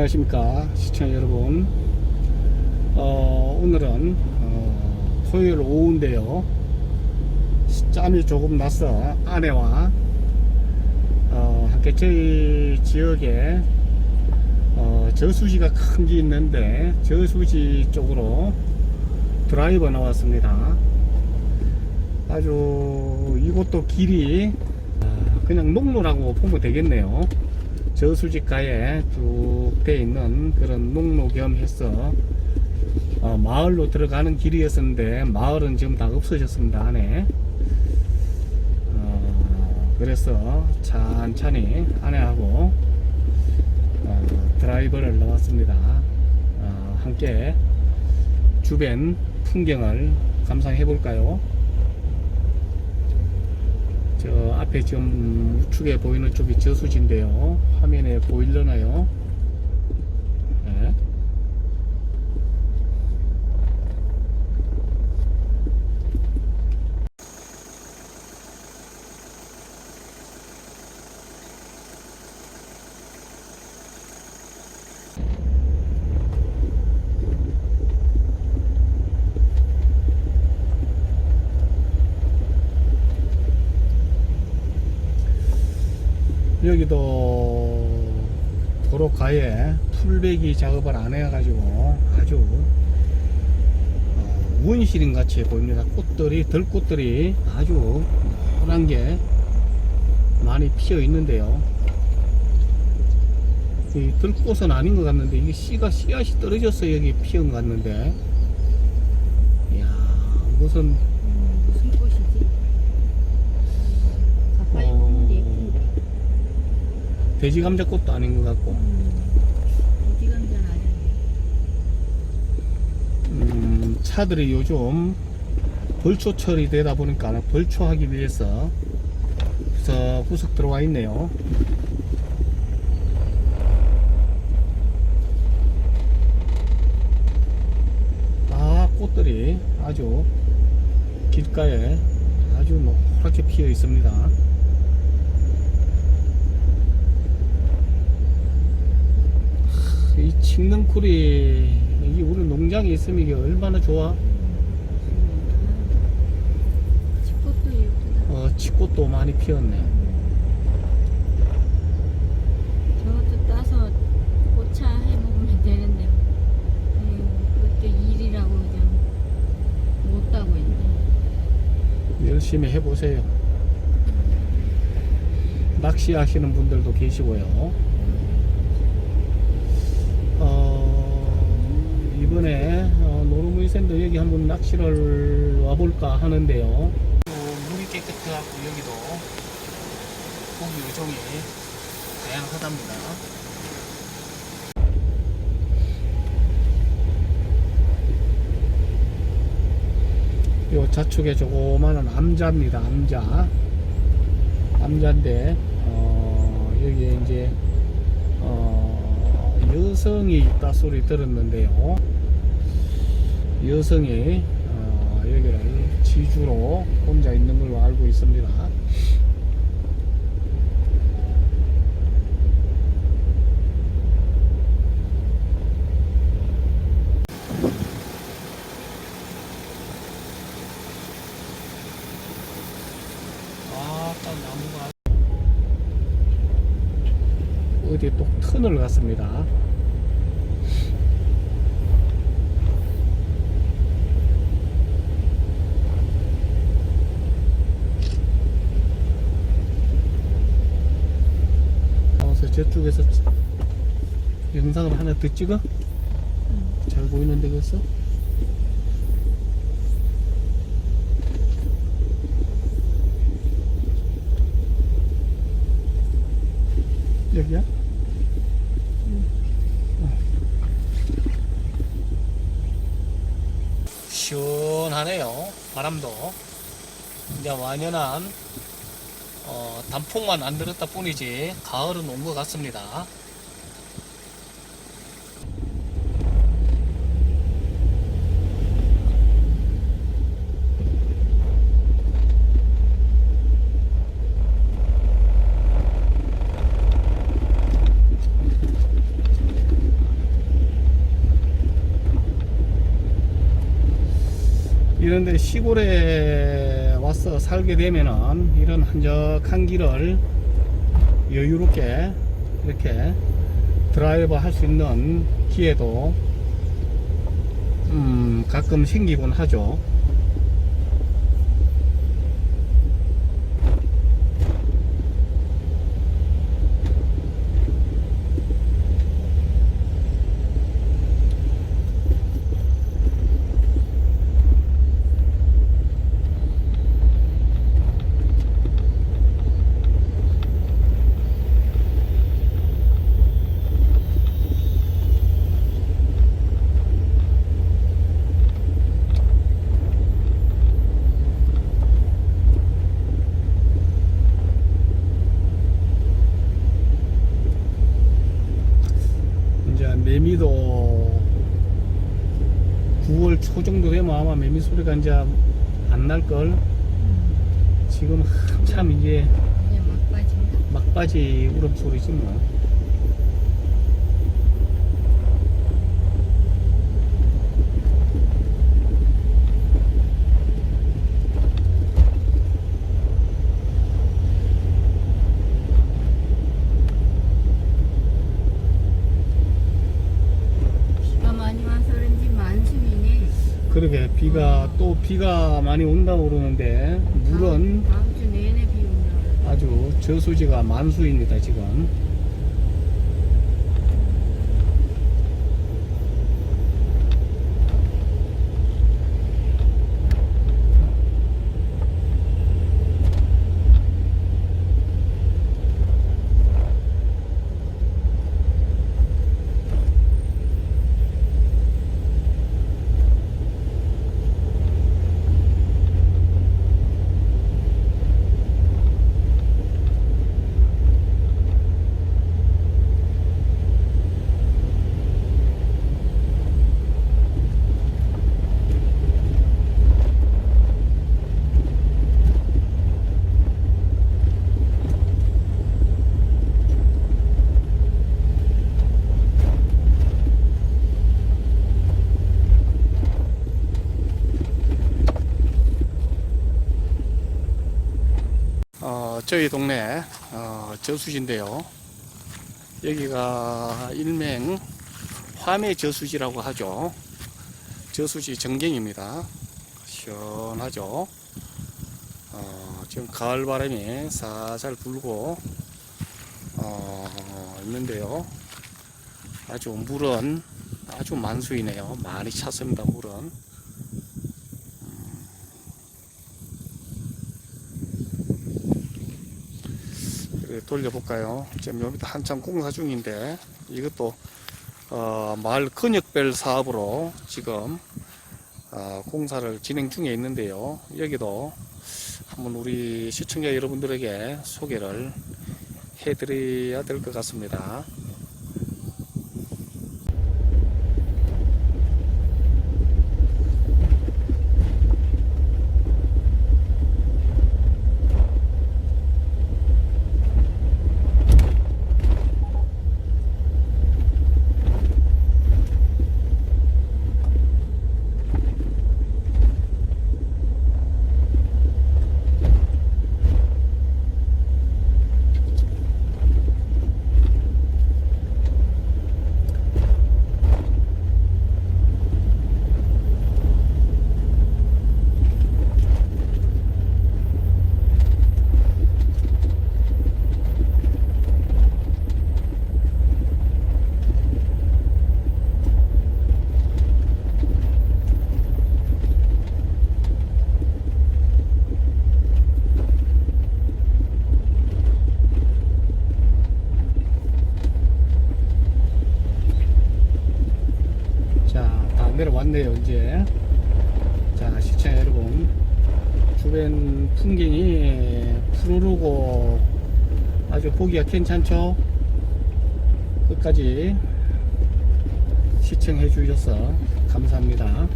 안녕하십니까 시청자 여러분. 어, 오늘은 어, 토요일 오후인데요. 짬이 조금 나서 아내와 어, 함께 저희 지역에 어, 저수지가 큰 게 있는데 저수지 쪽으로 드라이버 나왔습니다. 아주 이곳도 길이 아, 그냥 농로라고 보면 되겠네요 저수지가에 쭉 돼 있는 그런 농로 겸 해서 어, 마을로 들어가는 길이었었는데 마을은 지금 다 없어졌습니다 안에. 어, 그래서 천천히 아내하고 어, 드라이버를 나왔습니다. 어, 함께 주변 풍경을 감상해 볼까요 저 앞에 지금 우측에 보이는 쪽이 저수지인데요. 화면에 보이려나요? 여기도 도로가에 풀베기 작업을 안 해가지고 아주 어, 원시린 같이 보입니다. 꽃들이 들꽃들이 아주 노란 게 많이 피어 있는데요. 이 들꽃은 아닌 것 같는데 이게 씨가 씨앗이 떨어져서 여기 피어 것 같는데 이야 무슨 돼지 감자꽃도 아닌 것 같고 음, 어디 감자는 아닌데. 음, 차들이 요즘 벌초철이 되다 보니까 벌초하기 위해서 구석구석 들어와 있네요. 아, 꽃들이 아주 길가에 아주 노랗게 피어 있습니다. 이 칡능쿨이 이게 우리 농장에 있으면 이게 얼마나 좋아? 집꽃도 예쁘다. 어, 치꽃도 많이 피었네. 저것도 따서 꽃차 해 먹으면 되는데. 에휴, 그것도 일이라고 그냥 못 따고 있네. 열심히 해보세요. 낚시하시는 분들도 계시고요. 이번에 어, 노르무이센도 여기 한번 낚시를 와볼까 하는데요. 또 물이 깨끗해갖고 여기도 고기 요종이 다양하답니다. 요 좌측에 조그마한 암자입니다. 암자. 암자인데 어, 여기에 이제 어, 여성이 있다 소리 들었는데요. 여성이 어, 여기를 지주로 혼자 있는 걸로 알고 있습니다. 아, 어디 또 터널 갔습니다. 저쪽에서 영상을 하나 더 찍어? 잘 보이는데 그랬어? 여기야? 시원하네요. 바람도 이제 완연한 어, 단풍만 안 늘었다 뿐이지 가을은 온 것 같습니다. 이런데 시골에 와서 살게 되면은 이런 한적한 길을 여유롭게 이렇게 드라이브 할 수 있는 기회도 음, 가끔 생기곤 하죠. 이제 매미도 9월 초 정도 되면 아마 매미 소리가 이제 안 날 걸. 지금 한참 이제? 막바지 울음소리지 뭐. 비가 많이 와서 그런지 만수이네. 그러게 비가 또 비가 많이 온다고 그러는데 물은 다음, 다음 주 내내 비 온다. 아주 저수지가 만수입니다 지금. 어, 저희 동네 어, 저수지인데요. 여기가 일명 화매 저수지라고 하죠. 저수지 전경입니다. 시원하죠. 어, 지금 가을 바람이 살살 불고 어, 있는데요. 아주 물은 아주 만수이네요. 많이 찼습니다. 물은. 돌려볼까요? 지금 여기도 한참 공사 중인데 이것도 어, 마을 근역별 사업으로 지금 어, 공사를 진행 중에 있는데요. 여기도 한번 우리 시청자 여러분들에게 소개를 해드려야 될 것 같습니다. 자, 다 내려왔네요, 이제. 자, 시청자 여러분. 주변 풍경이 푸르르고 아주 보기가 괜찮죠? 끝까지 시청해 주셔서 감사합니다.